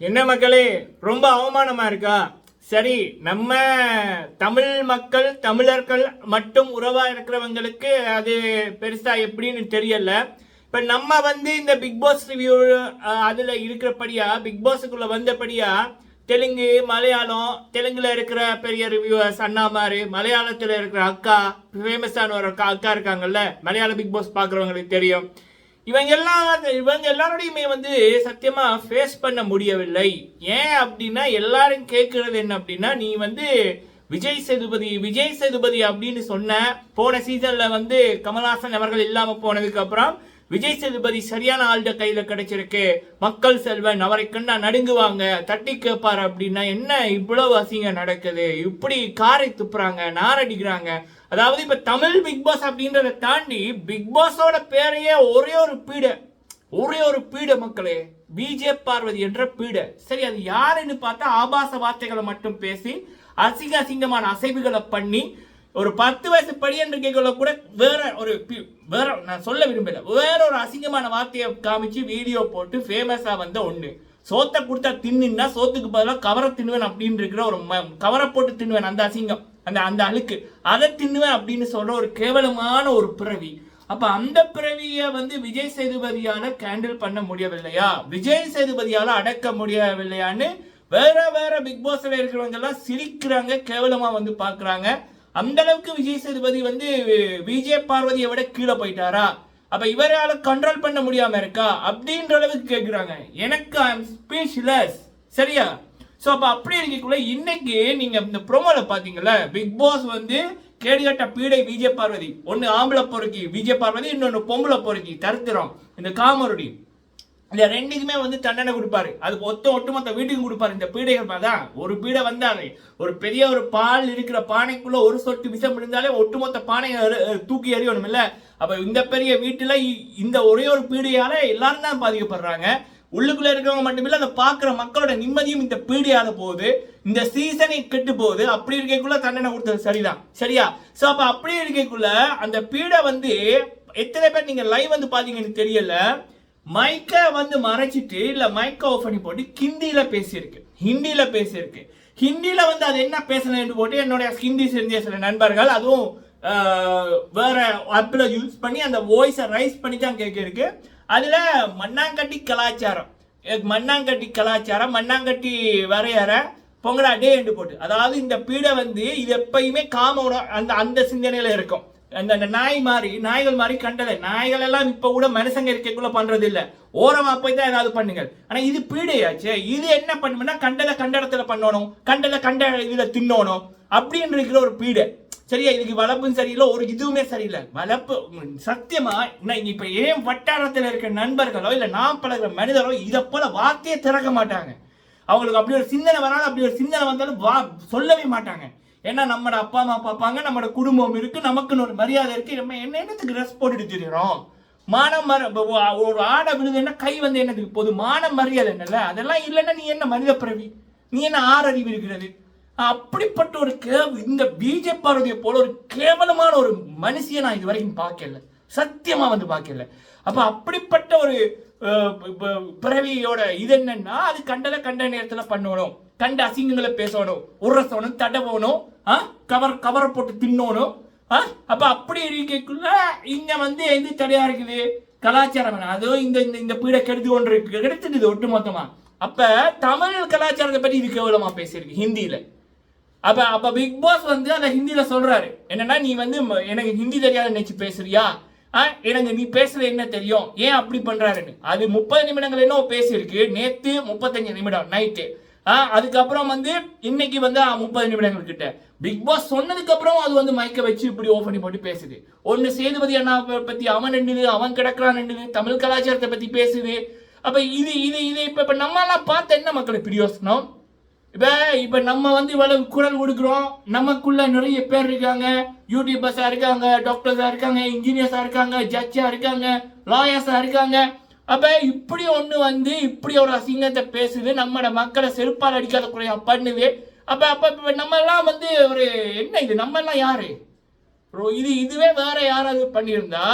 என்ன மக்களே ரொம்ப அவமானமாக இருக்கா? சரி நம்ம தமிழ் மக்கள் தமிழர்கள் மட்டும் உறவாக இருக்கிறவங்களுக்கு அது பெருசாக எப்படின்னு தெரியல. இப்போ நம்ம வந்து இந்த பிக் பாஸ் ரிவ்யூ அதில் இருக்கிறபடியா பிக் பாஸுக்குள்ள வந்தபடியா தெலுங்கு மலையாளம் தெலுங்கில் இருக்கிற பெரிய ரிவ்யூவர்ஸ் அண்ணாமாரு மலையாளத்தில் இருக்கிற அக்கா ஃபேமஸான ஒரு அக்கா அக்கா இருக்காங்கல்ல மலையாள பிக் பாஸ் பார்க்குறவங்களுக்கு தெரியும். இவங்க எல்லாம் இவங்க எல்லாரோடையுமே வந்து சத்தியமாக ஃபேஸ் பண்ண முடியவில்லை. ஏன் அப்படின்னா எல்லாரும் கேட்கறது என்ன அப்படின்னா நீ வந்து விஜய் சேதுபதி விஜய் சேதுபதி அப்படின்னு சொன்ன போன சீசனில் வந்து கமல்ஹாசன் அவர்கள் இல்லாமல் போனதுக்கப்புறம் விஜய் சேதுபதி சரியான ஆள்கிட்ட கையில் கிடைச்சிருக்கு. மக்கள் செல்வன் அவரை கண்டா நடுங்குவாங்க தட்டி கேட்பார் அப்படின்னா என்ன இவ்வளவு அசிங்கம் நடக்குது? இப்படி காரை துப்புறாங்க நாரடிக்கிறாங்க அதாவது இப்போ தமிழ் பிக் பாஸ் அப்படின்றத தாண்டி பிக் பாஸோட பேரையே ஒரே ஒரு பீடை ஒரே ஒரு பீடை மக்களே பிஜே பார்வதி என்ற பீடை. சரி அது யாருன்னு பார்த்தா ஆபாச வார்த்தைகளை மட்டும் பேசி அசிங்க அசிங்கமான அசைவுகளை பண்ணி ஒரு பத்து வயசு பையன் கேட்கல கூட வேற ஒரு வேற நான் சொல்ல விரும்பல. வேற ஒரு அசிங்கமான வார்த்தையை காமிச்சு வீடியோ போட்டு ஃபேமஸா வந்த ஒண்ணு. சோத்தை கொடுத்தா தின்னுன்னா சோத்துக்கு பதிலாக கவரை தின்னுவேன் அப்படின்னு இருக்கிற ஒரு ம- கவரை போட்டு தின்னுவேன் அந்த அசிங்கம். அந்த அந்த அழுக்கு. அதை தின்னுவேன் அப்படின்னு சொல்ற ஒரு கேவலமான ஒரு பிறவி. அப்ப அந்த பிறவியை வந்து விஜய் சேதுபதியால கேண்டில் பண்ண முடியவில்லையா? விஜய் சேதுபதியால அடக்க முடியவில்லையான்னு வேற வேற பிக் பாஸ்ல இருக்கிறவங்க எல்லாம் சிரிக்கிறாங்க கேவலமா வந்து பாக்குறாங்க அந்த அளவுக்கு விஜய் சேதுபதி வந்து விஜய் பார்வதியை விட கீழே போயிட்டாரா? அப்ப இவரால் கண்ட்ரோல் பண்ண முடியாம இருக்கா? அப்படின்ற அளவுக்கு கேட்குறாங்க எனக்கு ஐ எம் ஸ்பீச்லெஸ் சரியா? ஸோ அப்போ அப்படி இருக்கக்குள்ள இன்னைக்கு நீங்க இந்த ப்ரோமோல பாத்தீங்கல்ல பிக் பாஸ் வந்து கேடிகட்ட பீடை விஜய் பார்வதி ஒன்னு ஆம்பளை பொறுக்கி விஜய் பார்வதி இன்னொன்னு பொம்பளை பொறுக்கி தருத்திரம் இந்த காமருடி. இந்த ரெண்டுக்குமே வந்து தண்டனை கொடுப்பாரு. அதுக்கு ஒத்த ஒட்டுமொத்த வீட்டுக்கு கொடுப்பாரு. இந்த பீடைகள் தான் ஒரு பீடை வந்தாலே ஒரு பெரிய ஒரு பால் இருக்கிற பானைக்குள்ள ஒரு சொட்டு விஷம் இருந்தாலே ஒட்டுமொத்த பானையை தூக்கி எறியணும் இல்ல? அப்ப இந்த பெரிய வீட்டுல இ- இந்த ஒரே ஒரு பீடையால எல்லாரும் தான் பாதிக்கப்படுறாங்க. உள்ளுக்குள்ள இருக்கிறவங்க மட்டுமில்ல அதை பார்க்குற மக்களோட நிம்மதியும் இந்த பீடியால போகுது. இந்த சீசனை கெட்டு போகுது. அப்படி இருக்கக்குள்ள தண்டனை கொடுத்தது சரிதான். சரியா? சோ அப்ப அப்படி இருக்கக்குள்ள அந்த பீடை வந்து எத்தனை பேர் நீங்க லைவ் வந்து பாத்தீங்கன்னு தெரியல. மைக்கை வந்து மறைச்சிட்டு இல்லை மைக்கை ஆஃப் பண்ணி போட்டு ஹிந்தியில் பேசியிருக்கு. ஹிந்தியில் பேசியிருக்கு. ஹிந்தியில் வந்து அது என்ன பேசணும்னு போட்டு என்னுடைய ஹிந்தி செஞ்ச சில நண்பர்கள் அதுவும் வேற ஆப்பில் யூஸ் பண்ணி அந்த வாய்ஸை ரைஸ் பண்ணி தான் கேட்கிருக்கு அதில் மண்ணாங்கட்டி கலாச்சாரம். மண்ணாங்கட்டி கலாச்சாரம் மண்ணாங்கட்டி வரையற பொங்கலா டே என்று போட்டு. அதாவது இந்த பீடை வந்து இது எப்பயுமே காமோட அந்த அந்த சிந்தனையில் இருக்கும். அந்த அந்த நாய் மாதிரி நாய்கள் மாதிரி கண்டதை. நாய்கள் எல்லாம் இப்ப கூட மனுஷங்க இருக்கக்குள்ள பண்றது இல்ல ஓரமா போய் தான் ஏதாவது பண்ணுங்க ஆனா இது பீடையாச்சே. இது என்ன பண்ணும்னா கண்டதை கண்ட இடத்துல பண்ணணும். கண்டதை கண்ட இதுல தின்னணும். அப்படின்னு இருக்கிற ஒரு பீடை. சரியா இதுக்கு வளர்ப்பும் சரியில்லை ஒரு இதுவுமே சரியில்லை. வளர்ப்பு சத்தியமா நான் இப்ப ஏன் வட்டாரத்தில் இருக்கிற நண்பர்களோ இல்ல நான் பழகிற மனிதரோ இதை போல வார்த்தையே திறக்க மாட்டாங்க. அவங்களுக்கு அப்படி ஒரு சிந்தனை வராது அப்படி ஒரு சிந்தனை வந்தாலும் வா சொல்லவே மாட்டாங்க. ஏன்னா நம்மட அப்பா அம்மா பார்ப்பாங்க நம்மட குடும்பம் இருக்கு நமக்குன்னு ஒரு மரியாதை இருக்கு. நம்ம என்ன என்னத்துக்கு ட்ரெஸ் போட்டுட்டு திரிகிறோம் மானம் மர ஒரு ஆடை விழுதுன்னா கை வந்து என்னதுக்கு போகுது மானம் மரியாதை என்னல்ல? அதெல்லாம் இல்லைன்னா நீ என்ன மனித பிறவி? நீ என்ன ஆறறிவு இருக்கிறது? அப்படிப்பட்ட ஒரு கே இந்த பிஜே பார்வதியை போல ஒரு கேவலமான ஒரு மனுஷியை நான் இது வரைக்கும் பார்க்கல. சத்தியமா வந்து பார்க்கல. அப்போ அப்படிப்பட்ட ஒரு ப- பிறவியோட இது என்னன்னா அது கண்டதை கண்ட நேரத்தில் பண்ணணும். கண்ட அசிங்கங்களை பேசணும். உரசணும் தடவணும் ஆ? கவர் போட்டு தின்னணும். ஆ? அப்ப அப்படி இருக்கக்குள்ள இங்க வந்து எது தடையா இருக்குது? கலாச்சாரம் அதுவும் இந்த இந்த இந்த பீடை கெடுத்து கொண்டு இருக்கு கெடுத்துடுது ஒட்டுமொத்தமா. அப்ப தமிழ் கலாச்சாரத்தை பற்றி இது கேவலமா பேசியிருக்கு ஹிந்தியில. அப்ப அப்ப பிக் பாஸ் வந்து அந்த ஹிந்தியில் சொல்றாரு. என்னன்னா நீ வந்து ம- எனக்கு ஹிந்தி தெரியாத நினைச்சு பேசுறியா? எனக்கு நீ பேசுறது என்ன தெரியும்? ஏன் அப்படி பண்றாருன்னு? அது முப்பது நிமிடங்கள் என்ன பேசியிருக்கு. நேத்து முப்பத்தஞ்சு நிமிடம் நைட்டு அதுக்கப்புறம் வந்து இன்னைக்கு வந்து முப்பது நிமிடங்கள் கிட்ட. பிக் பாஸ் சொன்னதுக்கு அப்புறம் அது வந்து மைக்க வச்சு இப்படி ஓஃப் பண்ணி போட்டு பேசுது. ஒன்னு சேதுபதி அண்ணா பத்தி அவன் நின்றுது அவன் கிடக்குறான் நின்றுது தமிழ் கலாச்சாரத்தை பத்தி பேசுது. அப்ப இது இது இது இப்ப இப்ப நம்ம எல்லாம் பார்த்த என்ன மக்களுக்கு பிரியோசனம்? இப்போ இப்போ நம்ம வந்து இவ்வளவு குரல் கொடுக்குறோம். நமக்குள்ள நிறைய பேர் இருக்காங்க. யூடியூபர்ஸாக இருக்காங்க டாக்டர்ஸாக இருக்காங்க இன்ஜினியர்ஸாக இருக்காங்க ஜட்ஜாக இருக்காங்க லாயர்ஸாக இருக்காங்க. அப்போ இப்படி ஒன்று வந்து இப்படி ஒரு அசிங்கத்தை பேசுது நம்மளோட மக்களை செருப்பால் அடிக்காத குறையா பண்ணுது. அப்போ அப்போ இப்போ நம்மல்லாம் வந்து ஒரு என்ன இது? நம்மெல்லாம் யார்? யாரு இது இதுவே வேற யாராவது பண்ணியிருந்தா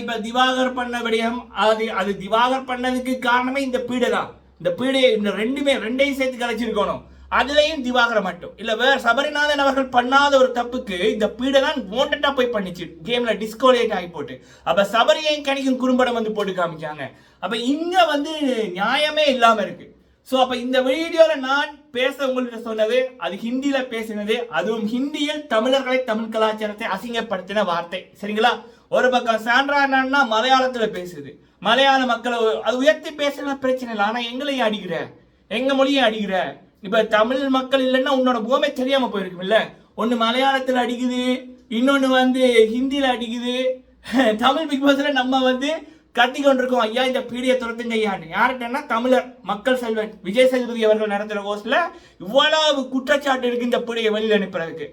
இப்போ திவாகர் பண்ண விடயம் அது அது திவாகர் பண்ணதுக்கு காரணமே இந்த பீடை தான். இந்த பீடையை இந்த ரெண்டுமே ரெண்டையும் சேர்த்து கலைச்சிருக்கணும் அதுலேயும் திவாகரம் மட்டும். இல்லை வேற சபரிநாதன் அவர்கள் பண்ணாத ஒரு தப்புக்கு இந்த பீடை தான் வாண்டடா போய் பண்ணிச்சு. கேம்ல டிஸ்கோலேட் ஆகி போட்டு. அப்ப சபரியையும் கணிக்கும் குறும்படம் வந்து போட்டு காமிச்சாங்க. அப்ப இங்க வந்து நியாயமே இல்லாம இருக்கு. ஸோ அப்ப இந்த வீடியோல நான் பேச உங்கள்கிட்ட சொன்னது அது ஹிந்தியில பேசினது அதுவும் ஹிந்தியில் தமிழர்களை தமிழ் கலாச்சாரத்தை அசிங்கப்படுத்தின வார்த்தை. சரிங்களா? ஒரு பக்கம் சான்றா என்னன்னா மலையாளத்துல பேசுது. மலையாள மக்களை அது உயர்த்தி பேசுன பிரச்சனை இல்லை. ஆனா எங்களையும் அடிக்கிற? எங்க மொழியும் அடிக்கிற? இப்ப தமிழ் மக்கள் இல்லைன்னா உன்னோட பூமை தெரியாம போயிருக்கும்ல. ஒன்னு மலையாளத்துல அடிக்குது இன்னொன்னு வந்து ஹிந்தியில அடிக்குது. தமிழ் பிக் பாஸ்ல நம்ம வந்து கத்தி கொண்டிருக்கோம். ஐயா இந்த பீடியை துரத்துங்க ஐயான்னு யார்கிட்டன்னா தமிழர் மக்கள் செல்வன். விஜய் சேதுபதி அவர்கள் நடத்துகிற கோர்ஸ்ல இவ்வளவு குற்றச்சாட்டு இருக்கு இந்த பீடியை வெளியில் அனுப்புறதுக்கு.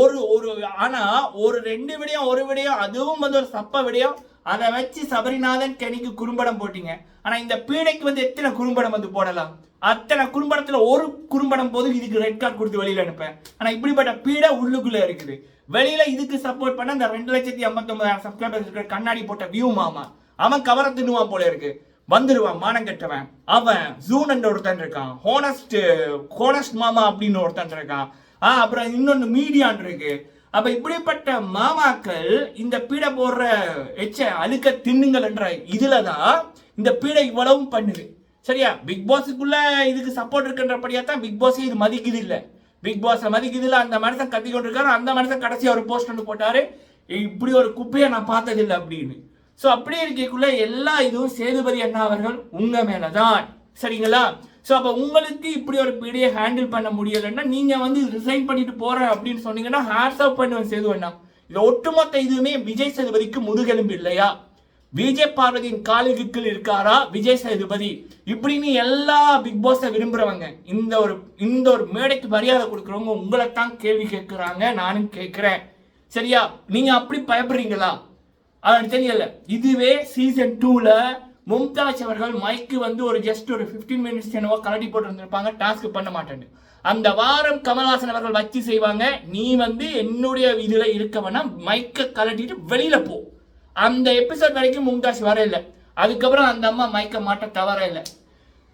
ஒரு ஒரு ஆனா ஒரு ரெண்டு விடையும் ஒரு விடயம் அதுவும் வந்து ஒரு சப்ப விடயம். அதை வச்சு சபரிநாதன் கெனிக்கு குறும்படம் போட்டீங்க. ஆனா இந்த பீடைக்கு வந்து எத்தனை குறும்படம் வந்து போடலாம்? அத்தனை குறும்படத்துல ஒரு குறும்படம் போது இதுக்கு ரெட் கார்டு கொடுத்து வெளியில அனுப்பேன் ஆனா இப்படிப்பட்ட பீடை உள்ளுக்குள்ள இருக்குது. வெளியில இதுக்கு சப்போர்ட் பண்ண அந்த ரெண்டு லட்சத்தி ஐம்பத்தொம்பதாயிரம் சப்ஸ்கிரைபர்ஸ் இருக்கிற கண்ணாடி போட்ட வியூ மாமா. அவன் கவர தின்னுவான் போல இருக்கு. வந்துருவான் மானம் கெட்டவன். அவன் ஜூன் ஒருத்தன் இருக்கான். ஹோனஸ்ட் ஹோனஸ்ட் மாமா அப்படின்னு ஒருத்தன் இருக்கான். அப்புறம் இன்னொன்று மீடியான் இருக்கு. அப்ப இப்படிப்பட்ட மாமாக்கள் இந்த பீடை போடுற எச்ச அழுக்க தின்னுங்கள் என்ற இதுலதான் இந்த பீடை இவ்வளவும் பண்ணுது. சரியா? பிக் பாஸுக்குள்ள இதுக்கு சப்போர்ட் இருக்குன்றபடியா தான் பிக் பாஸே இது மதிக்குது இல்ல பிக் பாஸ் மதிக்குது இல்ல அந்த மனுஷன் கத்தி கொண்டிருக்காரு. அந்த மனுஷன் கடைசியாக ஒரு போஸ்ட் ஒன்று போட்டாரு. இப்படி ஒரு குப்பையை நான் பார்த்ததில்லை அப்படின்னு. ஸோ அப்படியே இருக்கக்குள்ள எல்லா இதுவும் சேதுபதி அண்ணா அவர்கள் உங்க மேலதான். சரிங்களா? ஸோ அப்போ உங்களுக்கு இப்படி ஒரு பீடியை ஹேண்டில் பண்ண முடியலைன்னா நீங்கள் வந்து ரிசைன் பண்ணிட்டு போகிறேன் அப்படின்னு சொன்னீங்கன்னா ஹேர்ஸ் ஆஃப் பண்ணுவேன் சேது அண்ணா. இது ஒட்டுமொத்த இதுவுமே விஜய் சேதுபதிக்கு முதுகெலும்பு இல்லையா? விஜய் பார்வதியின் காலுக்கு இருக்காரா? விஜய் சேதுபதி. இப்படின்னு எல்லா பிக் பாஸை விரும்புறவங்க இந்த ஒரு இந்த ஒரு மேடைக்கு மரியாதை கொடுக்குறவங்க உங்களை தான் கேள்வி கேட்குறாங்க நானும் கேட்குறேன். சரியா? நீங்கள் அப்படி பயப்படுறீங்களா? அது தெரியல. இதுவே சீசன் டூவில் மும்தாஜ் அவர்கள் மைக்கு வந்து ஒரு ஜஸ்ட் ஒரு 15 மினிட்ஸ் என்னவோ கலட்டி போட்டு வந்திருப்பாங்க டாஸ்க் பண்ண மாட்டேன்னு. அந்த வாரம் கமல்ஹாசன் அவர்கள் வச்சு செய்வாங்க நீ வந்து என்னுடைய இதில் இருக்க மைக்கை கலட்டிட்டு வெளியில் போ. அந்த எபிசோட் வரைக்கும் மும்தாஜ் வர இல்லை. அதுக்கப்புறம் அந்த அம்மா மைக்கை மாட்ட தவற இல்லை.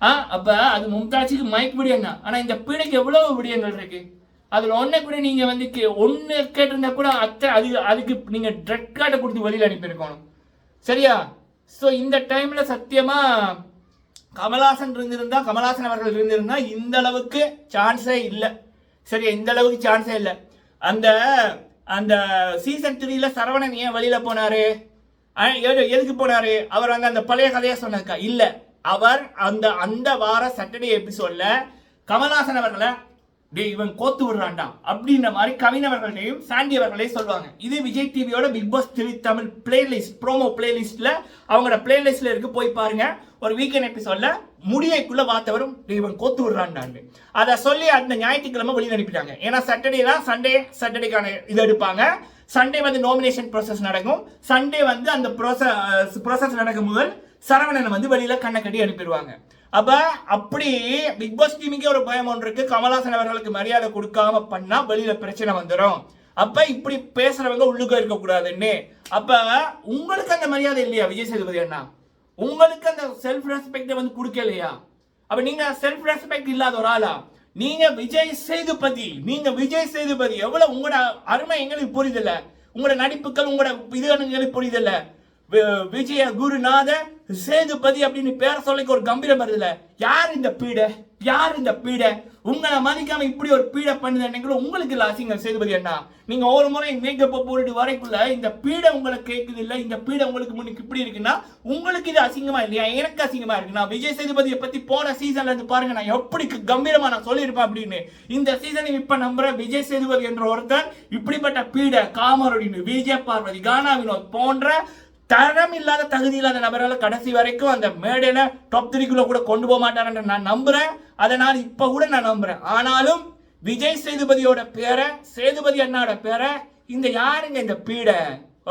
ஆ அப்போ அது மும்தாஜுக்கு மைக் விடியம் தான் ஆனால் இந்த பீடைக்கு எவ்வளோ விடியங்கள் இருக்கு? அதில் ஒன்றை கூட நீங்கள் வந்து கே- கேட்டிருந்தா கூட அத்தை அது அதுக்கு நீங்கள் ட்ரெட் கார்டை கொடுத்து வெளியில் அனுப்பியிருக்கணும். சரியா? ஸோ இந்த டைமில் சத்தியமாக கமலாசன் இருந்திருந்தா கமலாசன் அவர்கள் இருந்திருந்தா இந்த அளவுக்கு சான்ஸே இல்லை. சரியா? இந்த அளவுக்கு சான்ஸே இல்லை. அந்த அந்த சீசன் த்ரீல சரவணன் ஏன் வெளியில போனாரு? எதுக்கு போனாரு? அவர் அங்கே அந்த பழைய கதையை சொன்னதுக்கா இல்லை. அவர் அந்த அந்த வார சாட்டர்டே எபிசோட்ல கமலாசன் அவர்களை டே இவன் கோத்து விடுறான்டா. அப்படின்ற மாதிரி கவினவர்களையும் சாண்டியவர்களையும் சொல்லுவாங்க. இது விஜய் டிவியோட பிக் பாஸ் திரு தமிழ் பிளேலிஸ்ட் ப்ரோமோ பிளேலிஸ்ட்ல அவங்களோட பிளேலிஸ்ட்ல இருக்கு போய் பாருங்க. ஒரு வீக்கெண்ட் எபிசோட்ல முடியைக்குள்ள வார்த்தவரும் இவன் கோத்து விடுறான்டான்னு அதை சொல்லி அந்த ஞாயிற்றுக்கிழமை வெளியில் அனுப்பிட்டாங்க ஏன்னா சட்டர்டே தான் சண்டே சாட்டர்டேக்கான இது எடுப்பாங்க. சண்டே வந்து நாமினேஷன் ப்ராசஸ் நடக்கும். சண்டே வந்து அந்த ப்ராசஸ் ப்ராசஸ் நடக்கும் முதல் சரவணன் வந்து வெளியில கண்ணை கட்டி அனுப்பிடுவாங்க. அப்ப அப்படி பிக் பாஸ் டீமுக்கே ஒரு பயம் ஒன்று இருக்கு. கமலாசன் அவர்களுக்கு மரியாதை கொடுக்காம பண்ணா வெளியில பிரச்சனை வந்துடும் அப்ப இப்படி பேசுறவங்க உள்ளுக்க இருக்க கூடாதுன்னு அப்ப உங்களுக்கு அந்த மரியாதை இல்லையா விஜய் சேதுபதி அண்ணா? உங்களுக்கு அந்த செல்ஃப் ரெஸ்பெக்ட் வந்து கொடுக்கலையா? அப்ப நீங்க செல்ஃப் ரெஸ்பெக்ட் இல்லாத ஒரு ஆளா? நீங்க விஜய் சேதுபதி நீங்க விஜய் சேதுபதி எவ்வளவு உங்களோட அருமை எங்களுக்கு புரியுதில்ல உங்களோட நடிப்புகள் உங்களோட இது எங்களுக்கு புரியுதில்ல வி- விஜய குருநாத சேதுபதி அப்படின்னு பேர சொல்லிக்க ஒரு கம்பீரம் வருதுல யார் இந்த பீடை? யார் இந்த பீடை? உங்களை மதிக்காம இப்படி ஒரு பீடை பண்ணுதுன்னு உங்களுக்கு இல்லை அசிங்கம் சேதுபதி அண்ணா. நீங்க ஒவ்வொரு முறை மேக்கப் போட்டு வரைக்குள்ள இந்த பீடை உங்களை கேட்குது இல்லை இந்த பீடை உங்களுக்கு முன்னுக்கு இப்படி இருக்குன்னா உங்களுக்கு இது அசிங்கமா இல்லையா? எனக்கு அசிங்கமா இருக்கு. நான் விஜய் சேதுபதியை பத்தி போன சீசன்ல இருந்து பாருங்க நான் எப்படி கம்பீரமா நான் சொல்லியிருப்பேன் அப்படின்னு. இந்த சீசனை இப்ப நம்புற விஜய் சேதுபதி என்ற ஒருத்தர் இப்படிப்பட்ட பீடை காமரோடின்னு விஜய் பார்வதி கானா வினோத் போன்ற தரம் இல்லாத தகுதி இல்லாத நபரால் கடைசி வரைக்கும் அந்த மேடையில டாப் த்ரீக்குள்ள கூட கொண்டு போக மாட்டாரன்ற நான் நம்புறேன். அதனால் இப்ப கூட நான் நம்புறேன். ஆனாலும் விஜய் சேதுபதியோட பேரை சேதுபதி அண்ணாவோட பேரை இந்த யாருங்க இந்த பீடை?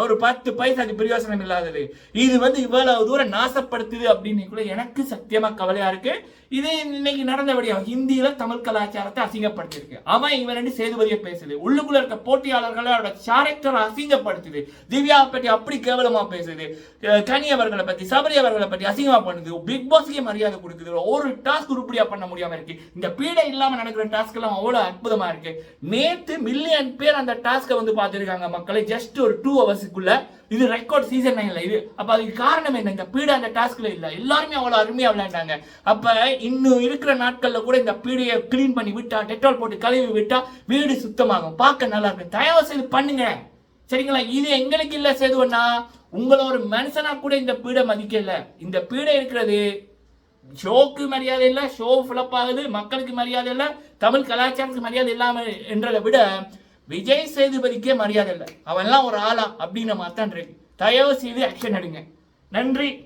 ஒரு பத்து பைசாக்கு பிரயோசனம் இல்லாதது. இது வந்து இவ்வளவு தூரம் நாசப்படுத்துது அப்படின்னு கூட எனக்கு சத்தியமா கவலையா இருக்கு. இது இன்னைக்கு நடந்தபடியா ஹிந்தியில தமிழ் கலாச்சாரத்தை அசிங்கப்படுத்திருக்கு அவன் இவன் ரெண்டு சேதுபதியை பேசுது. உள்ளுக்குள்ள இருக்க போட்டியாளர்களோட கேரக்டரை அசிங்கப்படுத்துது. திவ்யாவை பற்றி அப்படி கேவலமா பேசுது. கனி அவர்களை பத்தி சபரி அவர்களை பத்தி அசிங்கமா பண்ணுது. பிக் பாஸ்க்கே மரியாதை கொடுக்குது. ஒரு டாஸ்க் உருப்படியா பண்ண முடியாம இருக்கு. இந்த பீடை இல்லாம நடக்கிற டாஸ்க் எல்லாம் அவ்வளவு அற்புதமா இருக்கு. நேத்து மில்லியன் பேர் அந்த டாஸ்க்கை வந்து பாத்துருக்காங்க மக்களை. ஜஸ்ட் ஒரு டூ ஹவர்ஸ் ஹவர்ஸுக்குள்ள இது ரெக்கார்ட் சீசன் நைன்ல இது அப்ப அதுக்கு காரணம் என்ன? இந்த பீடை அந்த டாஸ்க்ல இல்ல. எல்லாருமே அவ்வளவு அருமையா விளையாண்டாங்க. அப்ப இன்னும் இருக்கிற நாட்கள்ல கூட இந்த பீடையை கிளீன் பண்ணி விட்டா டெட்டால் போட்டு கழுவி விட்டா வீடு சுத்தமாகும். பார்க்க நல்லா இருக்கும். தயவு செய்து பண்ணுங்க. சரிங்களா? இது எங்களுக்கு இல்ல சேதுவண்ணா உங்களை ஒரு மனுஷனா கூட இந்த பீடை மதிக்கல. இந்த பீடை இருக்கிறது ஷோக்கு மரியாதை இல்லை ஷோ ஃபிளப் ஆகுது மக்களுக்கு மரியாதை இல்லை தமிழ் கலாச்சாரத்துக்கு மரியாதை இல்லாமல் என்றதை விட விஜய் சேதுபதிக்கே மரியாதை இல்லை. அவன்லாம் ஒரு ஆளா அப்படின்னு மாத்தான் இருக்கு. தயவு செய்து ஆக்ஷன் எடுங்க. நன்றி.